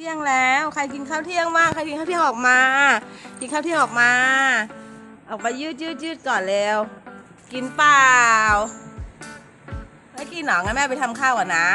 ที่ยงแล้วใครกินข้าวเที่ยงมากใครกินข้าวเที่ยงออกมา กินข้าวเที่ยงออกมา ออกมายืดยืดยืดก่อนเร็ว กินเปล่าไม่กินหนองั้นแม่ไปทำข้าวก่อนนะ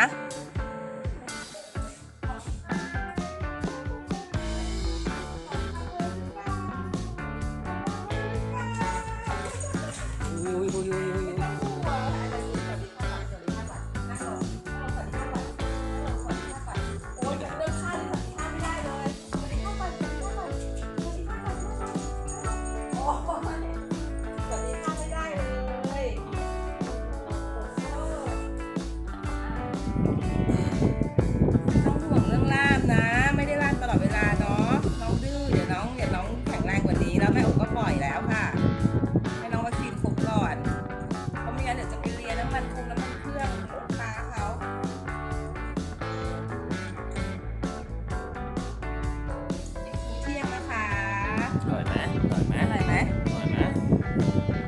อร่อยไหมอร่อยไหมอร่อยไหมอร่อยไหม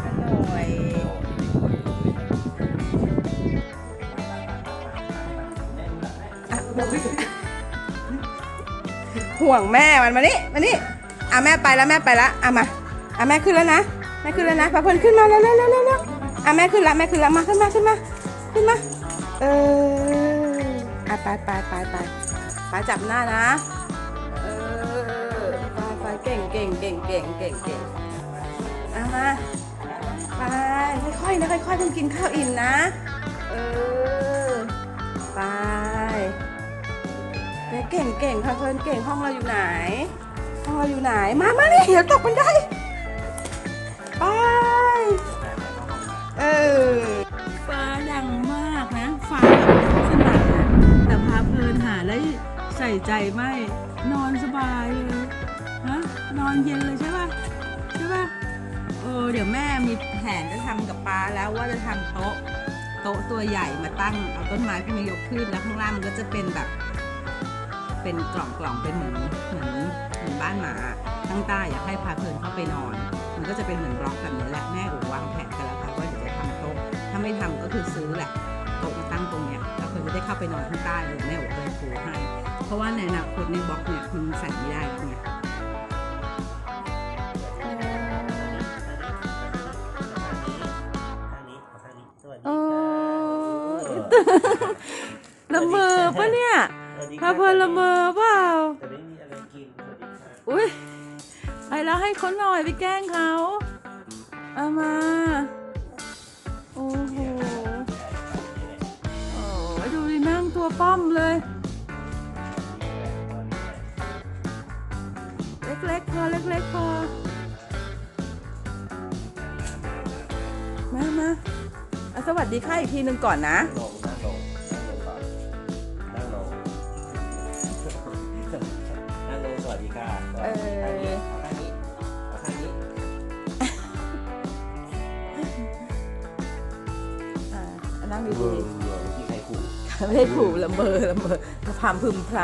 อร่อยอะห่วงแม่มันมานี่มานี่อะแม่ไปแล้วแม่ไปแล้วอะมาอะแม่ขึ้นแล้วนะแม่ขึ้นแล้วนะพาเพลินขึ้นมาเร็วเร็วเร็วเร็วเร็วอะแม่ขึ้นละแม่ขึ้นละมาขึ้นมาขึ้นมาขึ้นมาเอออะไปไปไปไปไปจับหน้านะเออไปไป เก่งเก่งเก่งเก่งเก่งเก่งเอะมาไปค่อยๆนะค่อยๆเพิ่งกินข้าวอิ่มนะ เออ ไปเก่งเก่งค่ะเพิ่นเก่งห้องเราอยู่ไหน ห้องเราอยู่ไหน มามานี่เดี๋ยวตกบันไดไป เออฟ้าดังมากนะฟ้าสนั่นนะแต่พาเพลินหาได้ใส่ใจไม่นอนสบายเลย นอนเย็นเลยใช่ป่ะใช่ป่ะเออเดี๋ยวแม่มีแผนจะทำกับป้าแล้วว่าจะทำโต๊ะโต๊ะตัวใหญ่มาตั้งเอาต้นไม้พวกนี้ยกขึ้นแล้วข้างล่างมันก็จะเป็นแบบ เป็นกล่องกล่องเป็นเหมือนเหมือนเหมือนบ้านหมาข้างใต้อยากให้พาเพลินเข้าไปนอน มันก็จะเป็นเหมือนบล็อกแบบนี้แหละแม่อูวางแผนกันแล้วค่ะว่าเดี๋ยวจะทำโต๊ะถ้าไม่ทำก็คือซื้อแหละโต๊ะมาตั้งตรงเนี้ยแล้วคนจะได้เข้าไปนอนข้างใต้เลยแม่อูเลยปูให้เพราะว่าในอนาคตในบล็อกเนี่ยคุณใส่ไม่ได้แล้ว ละเมอปะเนี่ยพาเพลินละเมอเปล่าแต่ไม่มีอะไรกินสวัสดีค่ะอุ้ยไปแล้วให้เขาหน่อยไปแกล้งเขาเอามาโอ้โหโอ้ยดูดินั่งตัวป้อมเลย เล็กๆพอเล็กๆพอมามาเอาสวัสดีค่ะอีกทีหนึ่งก่อนนะ วัสดีค่ะสวัสดีข้างนี้เอาข้างนี้เอาข้างนี้อ่านั่งเอดีอที่ใครขู่ๆไม่ได้ขู่ละเมอละเมอพรำพึมพร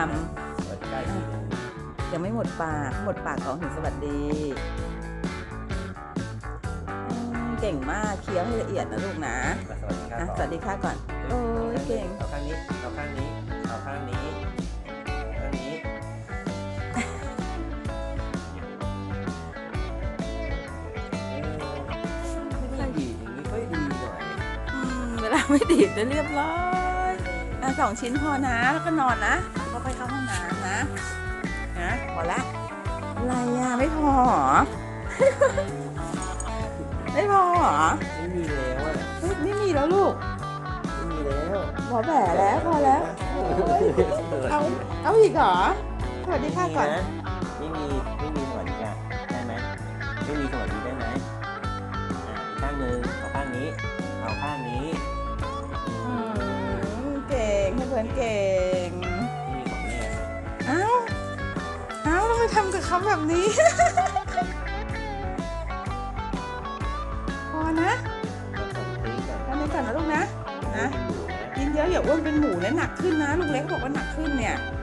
สวัสดีค่ะอีกทีหนึ่งำยังไม่หมดปาก หมดปากของถึงสวัสดีอืมเก่งมากเคี้ยวให้ละเอียดนะลูกนะมาสวัสดีค่ะอะต่อสวัสดีค่ะก่อน โอ้ยเก่งเอาข้างนี้เอาข้างนี้ ไม่ดีดจะเรียบร้อยอะสองชิ้นพอนะ แล้วก็นอนนะแล้วก็ไปเข้าห้องน้ำนะนะพอละอะไรอะไม่พอเหรอ ไม่พอเหรอไม่มีแล้วอะเฮ้ยไม่มีแล้วลูกไม่มีแล้วพอแผลแล้วพอแล้วโอ้ยเอาเอาอีกเหรอสวัสดีค่ะก่อน ไม่มีไม่มีสวัสดีค่ะได้ไหมไม่มีสวัสดีได้ไหมอ่าอีกข้างหนึ่งเอาข้างนี้ เอาข้างนี้อืมเก่ งให้เพื่อนเก่งไม่มีของแม่เอ้าเอ้าทำไมทำกับเขาแบบนี้ พอนะก็ส่งฟรีก่อนทำไปก่อนนะลูกนะนะอยู่นะ กินเยอะอย่าอ้วนเป็นหมูนะหนักขึ้นนะ ลูกเล็กบอกว่าหนักขึ้นเนี่ยเ